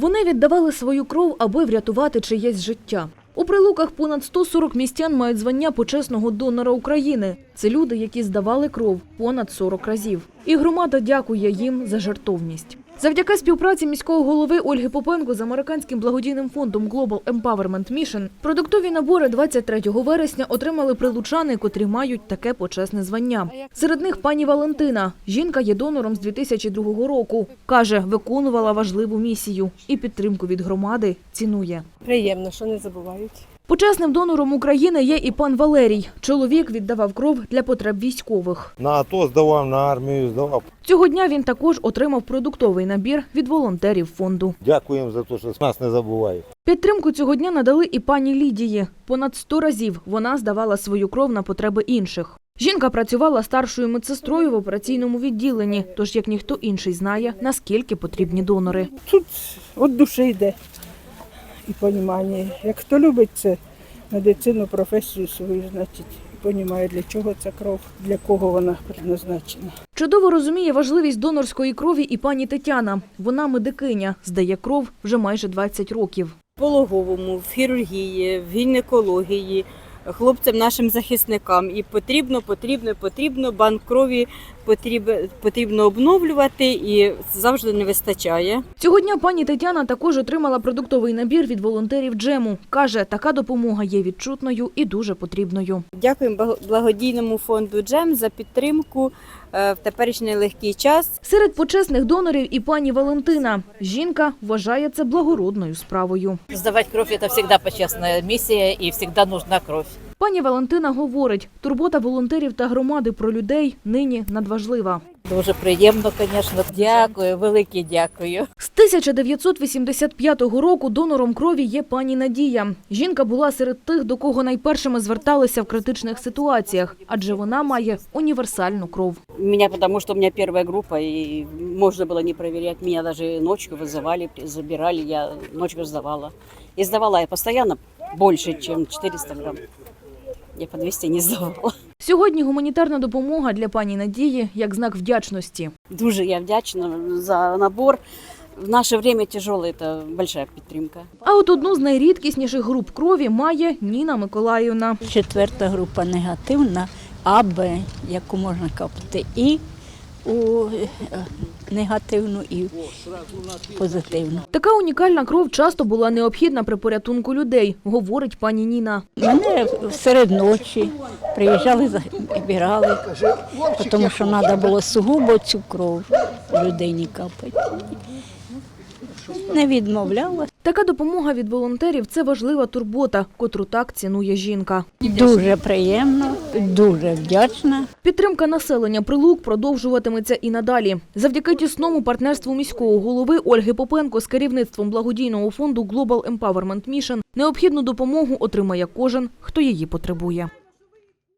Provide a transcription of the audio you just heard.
Вони віддавали свою кров, аби врятувати чиєсь життя. У прилуках понад 140 містян мають звання почесного донора України. Це люди, які здавали кров понад 40 разів. І громада дякує їм за жертовність. Завдяки співпраці міського голови Ольги Попенко з американським благодійним фондом Global Empowerment Mission продуктові набори 23 вересня отримали прилучани, котрі мають таке почесне звання. Серед них пані Валентина. Жінка є донором з 2002 року. Каже, виконувала важливу місію і підтримку від громади цінує. Приємно, що не забувають. Почесним донором України є і пан Валерій. Чоловік віддавав кров для потреб військових. На АТО здавав, на армію здавав. Цього дня він також отримав продуктовий набір від волонтерів фонду. Дякуємо за те, що нас не забувають. Підтримку цього дня надали і пані Лідії. Понад 100 разів вона здавала свою кров на потреби інших. Жінка працювала старшою медсестрою в операційному відділенні, тож як ніхто інший знає, наскільки потрібні донори. Тут від душі йде і понімання. Як хто любить це медицину, професію свою, значить, і понімає, для чого ця кров, для кого вона предназначена. Чудово розуміє важливість донорської крові і пані Тетяна. Вона медикиня, здає кров вже майже 20 років. в пологовому, в хірургії, в гінекології, хлопцям нашим захисникам. І потрібно, потрібно, потрібно банк крові потрібно, потрібно обновлювати і завжди не вистачає. Цього дня пані Тетяна також отримала продуктовий набір від волонтерів Джему. Каже, така допомога є відчутною і дуже потрібною. Дякуємо благо- благодійному фонду Джем за підтримку е, в теперішній легкий час. Серед почесних донорів і пані Валентина. Жінка вважає це благородною справою. Сдавать кровь – это всегда почестная миссия и всегда нужна кровь. Пані Валентина говорить, турбота волонтерів та громади про людей нині надважлива. Дуже приємно, звісно. Дякую, велике дякую. З 1985 року донором крові є пані Надія. Жінка була серед тих, до кого найпершими зверталися в критичних ситуаціях, адже вона має універсальну кров. Меня, потому что у меня первая группа, и можно было не проверять. Меня даже ночью вызывали, забирали, я ночью сдавала. И сдавала я постоянно больше, чем 400 грамм. Я по 200 не сдавала. Сьогодні гуманітарна допомога для пані Надії як знак вдячності. Дуже я вдячна за набор. В наше время тяжелое, это большая підтримка. А от одну з найрідкісніших груп крові має Ніна Миколаївна. Четверта група негативна, А, Б, яку можна капати і у е, негативну, і позитивну. Така унікальна кров часто була необхідна при порятунку людей, говорить пані Ніна. Мене серед ночі приїжджали, забирали, тому що треба було сугубо цю кров людині капати. Не відмовляла. Така допомога від волонтерів це важлива турбота, котру так цінує жінка. Дуже приємно, дуже вдячна. Підтримка населення прилук продовжуватиметься і надалі. Завдяки тісному партнерству міського голови Ольги Попенко з керівництвом благодійного фонду Global Empowerment Mission необхідну допомогу отримає кожен, хто її потребує.